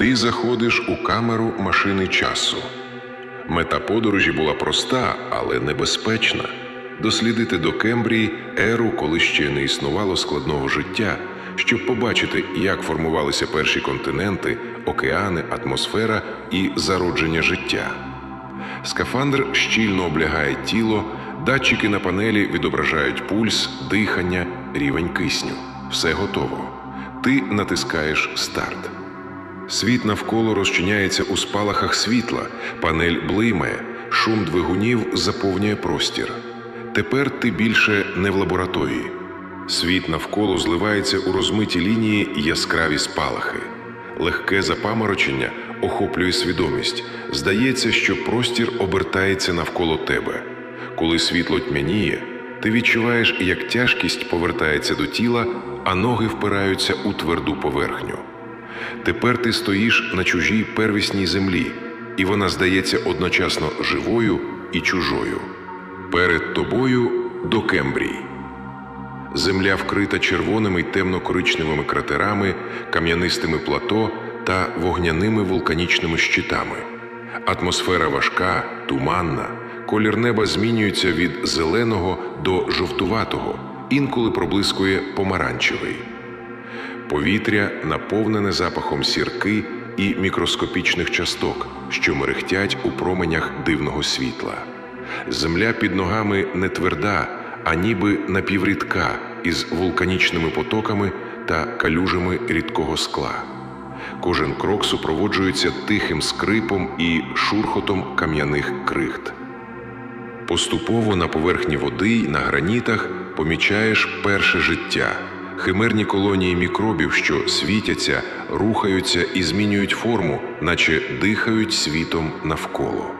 Ти заходиш у камеру машини часу. Мета подорожі була проста, але небезпечна дослідити до Кембрії еру, коли ще не існувало складного життя, щоб побачити, як формувалися перші континенти, океани, атмосфера і зародження життя. Скафандр щільно облягає тіло, датчики на панелі відображають пульс, дихання, рівень кисню. Все готово. Ти натискаєш старт. Світ навколо розчиняється у спалахах світла, панель блимає, шум двигунів заповнює простір. Тепер ти більше не в лабораторії. Світ навколо зливається у розмиті лінії яскраві спалахи. Легке запаморочення охоплює свідомість. Здається, що простір обертається навколо тебе. Коли світло тьмяніє, ти відчуваєш, як тяжкість повертається до тіла, а ноги впираються у тверду поверхню. Тепер ти стоїш на чужій первісній землі, і вона здається одночасно живою і чужою. Перед тобою до Кембрій. Земля вкрита червоними й темно-коричневими кратерами, кам'янистими плато та вогняними вулканічними щитами. Атмосфера важка, туманна, колір неба змінюється від зеленого до жовтуватого, інколи проблискує помаранчевий. Повітря наповнене запахом сірки і мікроскопічних часток, що мерехтять у променях дивного світла. Земля під ногами не тверда, а ніби напіврідка із вулканічними потоками та калюжами рідкого скла. Кожен крок супроводжується тихим скрипом і шурхотом кам'яних крихт. Поступово на поверхні води й на гранітах помічаєш перше життя, химерні колонії мікробів, що світяться, рухаються і змінюють форму, наче дихають світом навколо.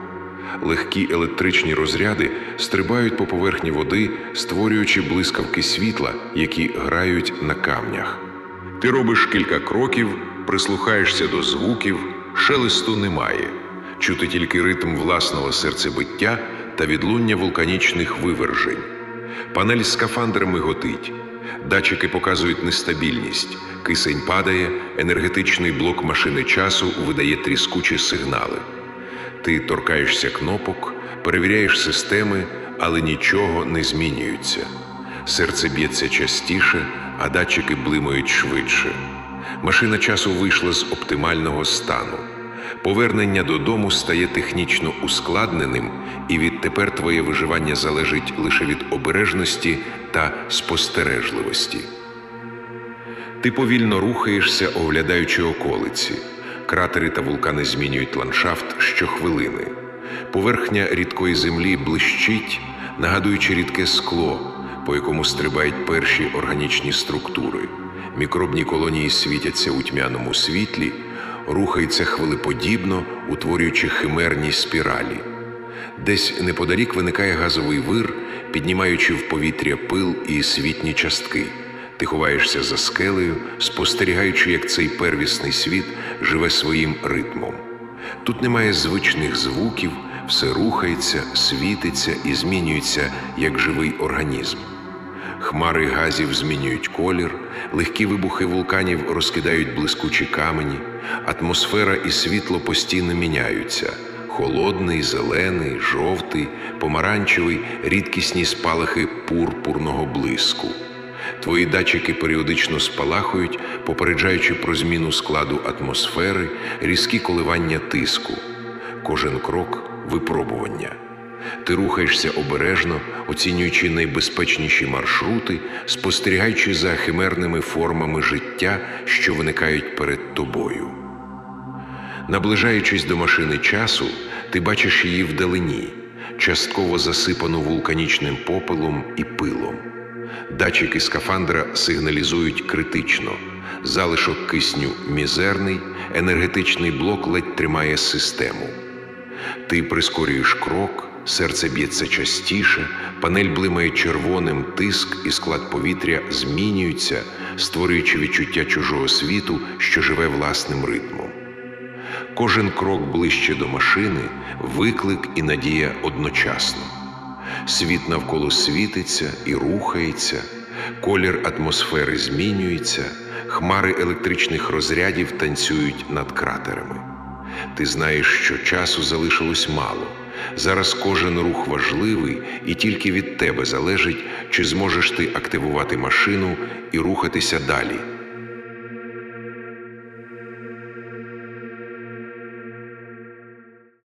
Легкі електричні розряди стрибають по поверхні води, створюючи блискавки світла, які грають на камнях. Ти робиш кілька кроків, прислухаєшся до звуків, шелесту немає. Чути тільки ритм власного серцебиття та відлуння вулканічних вивержень. Панель з скафандрами готить. Датчики показують нестабільність. Кисень падає, енергетичний блок машини часу видає тріскучі сигнали. Ти торкаєшся кнопок, перевіряєш системи, але нічого не змінюється. Серце б'ється частіше, а датчики блимають швидше. Машина часу вийшла з оптимального стану. Повернення додому стає технічно ускладненим, і відтепер твоє виживання залежить лише від обережності та спостережливості. Ти повільно рухаєшся, оглядаючи околиці. Кратери та вулкани змінюють ландшафт щохвилини. Поверхня рідкої землі блищить, нагадуючи рідке скло, по якому стрибають перші органічні структури. Мікробні колонії світяться у тьмяному світлі, рухаються хвилеподібно, утворюючи химерні спіралі. Десь неподалік виникає газовий вир, піднімаючи в повітря пил і світні частки. Ти ховаєшся за скелею, спостерігаючи, як цей первісний світ живе своїм ритмом. Тут немає звичних звуків, все рухається, світиться і змінюється як живий організм. Хмари газів змінюють колір, легкі вибухи вулканів розкидають блискучі камені, атмосфера і світло постійно міняються. Холодний, зелений, жовтий, помаранчевий, рідкісні спалахи пурпурного блиску. Твої датчики періодично спалахують, попереджаючи про зміну складу атмосфери, різкі коливання тиску. Кожен крок випробування. Ти рухаєшся обережно, оцінюючи найбезпечніші маршрути, спостерігаючи за химерними формами життя, що виникають перед тобою. Наближаючись до машини часу, ти бачиш її вдалині, частково засипану вулканічним попелом і пилом. Датчики скафандра сигналізують критично. Залишок кисню мізерний, енергетичний блок ледь тримає систему. Ти прискорюєш крок, серце б'ється частіше, панель блимає червоним, тиск і склад повітря змінюються, створюючи відчуття чужого світу, що живе власним ритмом. Кожен крок ближче до машини виклик і надія одночасно. Світ навколо світиться і рухається, колір атмосфери змінюється, хмари електричних розрядів танцюють над кратерами. Ти знаєш, що часу залишилось мало. Зараз кожен рух важливий, і тільки від тебе залежить, чи зможеш ти активувати машину і рухатися далі,